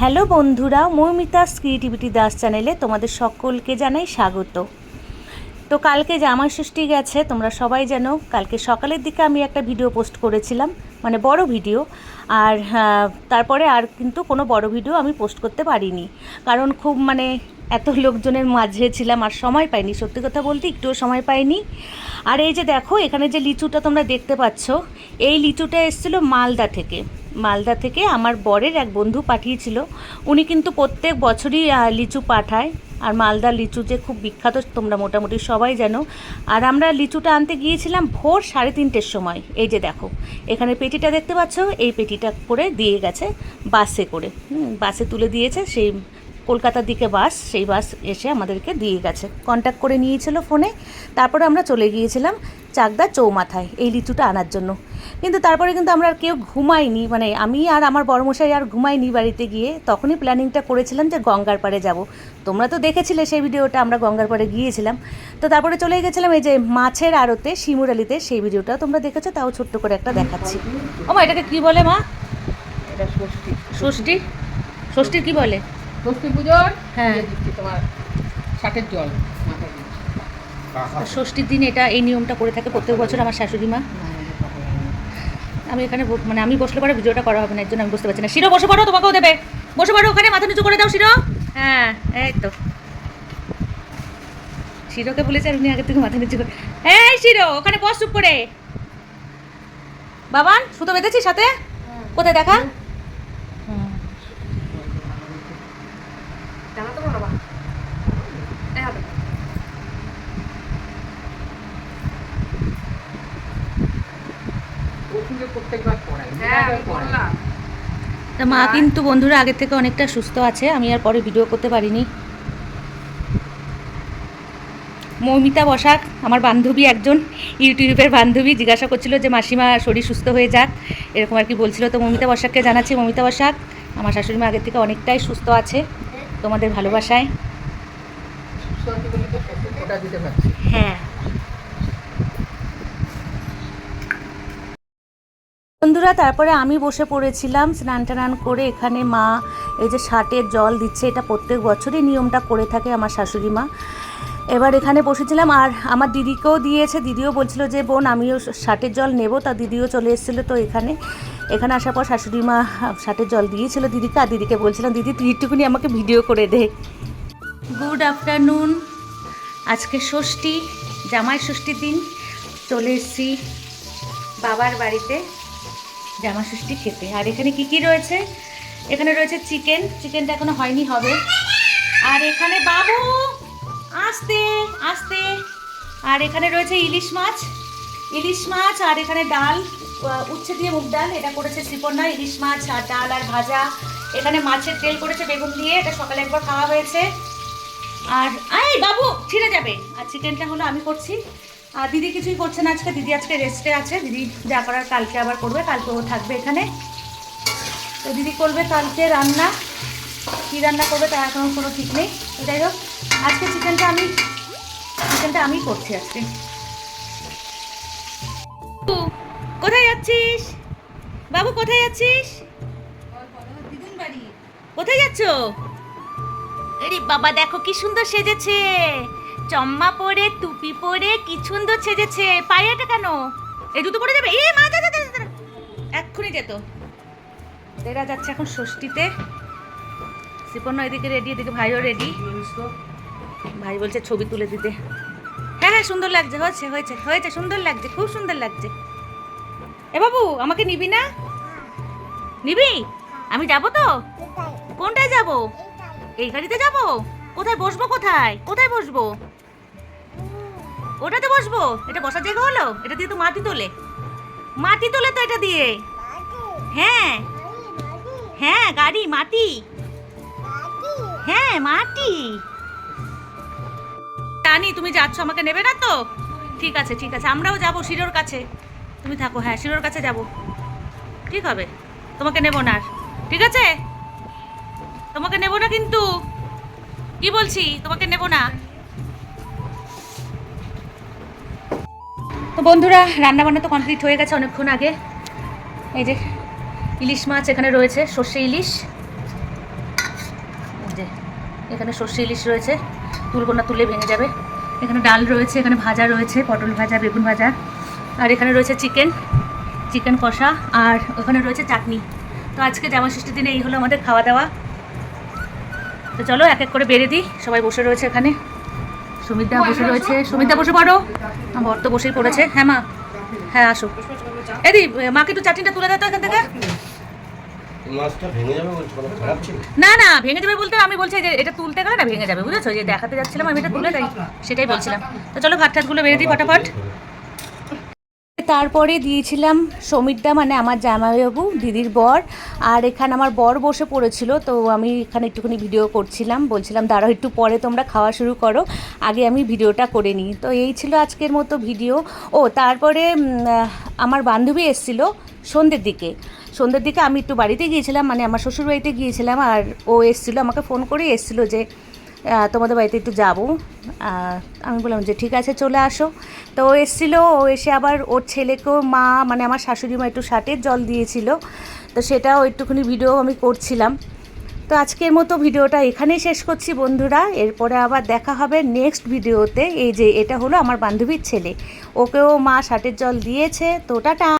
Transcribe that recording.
Hello বন্ধুরা, Moumita's creativity Das চ্যানেলে তোমাদের সকলকে জানাই স্বাগত। তো কালকে জামাই ষষ্ঠী গেছে, তোমরা সবাই জানো, কালকে সকালের দিকে আমি একটা ভিডিও পোস্ট করেছিলাম মানে বড় ভিডিও, আর তারপরে আর কিন্তু কোনো বড় ভিডিও আমি পোস্ট করতে পারিনি। কারণ খুব মানে এত লোকজনের মাঝে ছিলাম, আর সময় পাইনি, সত্যি কথা বলতে একটুও সময় পাইনি। আর এই যে দেখো, এখানে যে লিচুটা তোমরা দেখতে পাচ্ছ, এই লিচুটা এসেছিল মালদা থেকে। মালদা থেকে আমার বরের এক বন্ধু পাঠিয়েছিল। উনি কিন্তু প্রত্যেক বছরই লিচু পাঠায়। আর মালদা লিচু যে খুব বিখ্যাত, তোমরা মোটামুটি সবাই জানো। আর আমরা লিচুটা আনতে গিয়েছিলাম ভোর সাড়ে তিনটের সময়। এই যে দেখো, এখানে পেটিটা দেখতে পাচ্ছ? এই পেটিটা করে দিয়ে গেছে বাসে করে। বাসে তুলে দিয়েছে, সেই কলকাতার দিকে বাস সেই বাস এসে আমাদেরকে দিয়ে গেছে। কন্ট্যাক্ট করে নিয়েছিল ফোনে তারপরে আমরা চলে গিয়েছিলাম চাকদা চৌমাথায় এই লিচুটা আনার জন্য। কিন্তু তারপরে কিন্তু আমরা আর কেউ ঘুমাইনি মানে আমি আর আমার বড়মশাই আর ঘুমাইনি বাড়িতে গিয়ে। তখনই প্ল্যানিংটা করেছিলাম যে গঙ্গার পাড়ে যাব। তোমরা তো দেখেছিলে সেই ভিডিওটা আমরা গঙ্গার পাড়ে গিয়েছিলাম। তো তারপরে চলে গেছিলাম এই যে মাছের আড়তে শিমুরালিতে সেই ভিডিওটা তোমরা দেখেছ তাও ছোট্ট করে একটা দেখাচ্ছি। ও মা এটাকে কী বলে মা? এটা ষষ্ঠী। ষষ্ঠী? ষষ্ঠীর কি বলে? ষষ্ঠী পুজোর হ্যাঁ। দিচ্ছি তোমার ষাটের জল ষষ্ঠীর দিন এটা এই নিয়মটা করে থাকে প্রত্যেক বছর আমার শাশুড়ি মা। আমি এখানে মানে আমি বসলে পরে ভিডিওটা করা হবে না এর জন্য আমি বুঝতে পারছি না। শিরো বসে পড়ো তোমাকেও দেবে। বসে পড়ো ওখানে মাথা নিচু করে দাও শিরো। হ্যাঁ এই তো। শিরোকে বলেছে আর উনি আগে থেকে মাথা নিচু করে। এই শিরো ওখানে বস চুপ করে। বাবান সুতো বেঁধেছিস সাথে কোথায় দেখা হুম। জানাতে পারো বাবা? এই হাতে। ও কিন্তু প্রত্যেকবার পড়ায়। হ্যাঁ। তা মা কিন্তু বন্ধুরা আগের থেকে অনেকটা সুস্থ আছে আমি আর পরে ভিডিও করতে পারিনি মৌমিতা বসাক আমার বান্ধবী একজন ইউটিউবের বান্ধবী জিজ্ঞাসা করছিল যে মাসিমা শরীর সুস্থ হয়ে যাক এরকম আর কি বলছিল তো মৌমিতা বসাককে জানাচ্ছি মৌমিতা বসাক আমার শাশুড়ি মা আগের থেকে অনেকটাই সুস্থ আছে তোমাদের ভালোবাসায়। হ্যাঁ বন্ধুরা, তারপরে আমি বসে পড়েছিলাম স্নান টান করে। এখানে মা এই যে ষাটের জল দিচ্ছে, এটা প্রত্যেক বছরই নিয়মটা করে থাকে আমার শাশুড়ি মা। এবার এখানে বসেছিলাম, আর আমার দিদিকেও দিয়েছে। দিদিও বলছিল যে, বোন, আমিও ষাটের জল নেব। তা দিদিও চলে এসেছিল তো এখানে। এখানে আসার পর শাশুড়ি মা ষাটের জল দিয়েছিল দিদিকে, আর দিদিকে বলছিলাম, দিদি, তুই একটুখানি আমাকে ভিডিও করে দে। গুড আফটারনুন আজকে ষষ্ঠী, জামাই ষষ্ঠীর দিন। চলে এসেছি বাবার বাড়িতে। জামা ষষ্ঠী খেতে। আর এখানে কি কি রয়েছে? এখানে রয়েছে চিকেন। চিকেনটা এখনও হয়নি, হবে। আর এখানে বাবু! আস্তে আস্তে। আর এখানে রয়েছে ইলিশ মাছ। ইলিশ মাছ আর এখানে ডাল উচ্ছে দিয়ে মুগ ডাল। এটা করেছে শ্রীপর্ণা ইলিশ মাছ আর ডাল আর ভাজা। এখানে মাছের তেল করেছে বেগুন দিয়ে। এটা সকালে একবার খাওয়া হয়েছে। আর এই বাবু, ছিঁড়ে যাবে। আর চিকেনটা হলো আমি করছি। আর দিদি কিছুই করছে না আজকে। দিদি আজকে রেস্টে আছে। দিদি যা করার কালকে আবার করবে, কালকে ও থাকবে এখানে। তো দিদি করবে কালকে রান্না। কী রান্না করবে তার এখন কোনো ঠিক নেই। যাই হোক, আজকে চিকেনটা আমি চিকেনটা আমি করছি আজকে। কোথায় যাচ্ছিস? বাবু, কোথায় যাচ্ছিস? কোথায় যাচ্ছ? বাবা, দেখো কি সুন্দর সেজেছে। চম্মা পরে, টুপি পরে, কি সুন্দর সেজেছে। পায়েটা কেন? এই জুতো পরে যাবে? এ মা, যা। এক্ষুনি যেত এরা যাচ্ছে এখন ষষ্ঠীতে। শ্রীপর্ণ এদিকে রেডি এদিকে ভাইও রেডি ভাই বলছে ছবি তুলে দিতে। হ্যাঁ হ্যাঁ সুন্দর লাগছে, হয়েছে হয়েছে হয়েছে, সুন্দর লাগছে, খুব সুন্দর লাগছে। এ বাবু, আমাকে নিবি না? নিবি? আমি যাব তো? কোনটায় যাব? এই গাড়িতে যাব? কোথায় বসবো, কোথায়? কোথায় বসবো? ওটাতে বসবো? এটা বসার জায়গা হলো? এটা দিয়ে তো মাটি তোলে। মাটি তোলে তো এটা দিয়ে। হ্যাঁ। হ্যাঁ গাড়ি, মাটি। হ্যাঁ মাটি। টানি তুমি যাচ্ছ, আমাকে নেবে না তো? ঠিক আছে ঠিক আছে, আমরাও যাব শিরোর কাছে। তুমি থাকো হ্যাঁ শিরোর কাছে যাব। ঠিক হবে। তোমাকে নেব না ঠিক আছে? তোমাকে নেব না কিন্তু? কি বলছি? তোমাকে নেব না? তো বন্ধুরা রান্না বান্না তো কমপ্লিট হয়ে গেছে অনেকক্ষণ আগে। এই যে ইলিশ মাছ এখানে রয়েছে, সর্ষে ইলিশ। যে এখানে সর্ষে ইলিশ রয়েছে তুলবো না তুলে ভেঙে যাবে। এখানে ডাল রয়েছে, এখানে ভাজা রয়েছে, পটল ভাজা, বেগুন ভাজা। আর এখানে রয়েছে চিকেন চিকেন কষা, আর ওখানে রয়েছে চাটনি। তো আজকে জামা ষষ্ঠীর দিনে এই হলো আমাদের খাওয়া দাওয়া। তো চলো এক এক করে বেড়ে দিই, সবাই বসে রয়েছে এখানে। সুমিতা বসে রয়েছে। সুমিতা বসে পড়ো। আমার তো বসেই পড়েছে। হ্যাঁ মা। হ্যাঁ আসো। এদি মাকে একটু চাটনিটা তুলে দাও তো এখান থেকে। না না ভেঙে যাবে বলতে আমি বলছি যে এটা তুলতে গেলে না ভেঙে যাবে বুঝেছ? যে দেখাতে যাচ্ছিলাম আমি এটা তুলে তাই সেটাই বলছিলাম। তো চলো ভাত ঠাতগুলো বেড়ে দিই ফটাফট। তারপরে দিয়েছিলাম সমীরদা মানে আমার জামাইবাবু, দিদির বর, আর এখানে আমার বর বসে পড়েছিল, তো আমি এখানে একটুখানি ভিডিও করছিলাম, বলছিলাম, দাঁড়াও, একটু পরে তোমরা খাওয়া শুরু করো, আগে আমি ভিডিওটা করে নিই। তো এই ছিল আজকের মতো ভিডিও ও, তারপরে আমার বান্ধবী এসেছিল সন্ধ্যের দিকে। সন্ধ্যের দিকে আমি একটু বাড়িতে গিয়েছিলাম মানে আমার শ্বশুরবাড়িতে গিয়েছিলাম, আর ও এসেছিল, আমাকে ফোন করেই এসেছিল যে তোমাদের বাড়িতে একটু যাব। আমি বললাম যে ঠিক আছে, চলে আসো। তো ও এসেছিল, ও এসে আবার ওর ছেলেকেও মা মানে আমার শাশুড়ি মা একটু শার্টের জল দিয়েছিল। তো সেটাও একটুখানি ভিডিও আমি করছিলাম। তো আজকের মতো ভিডিওটা এখানেই শেষ করছি বন্ধুরা। এরপরে আবার দেখা হবে নেক্সট ভিডিওতে এই যে, এটা হলো আমার বান্ধবীর ছেলে। ওকেও মা শার্টের জল দিয়েছে। তো টাটা!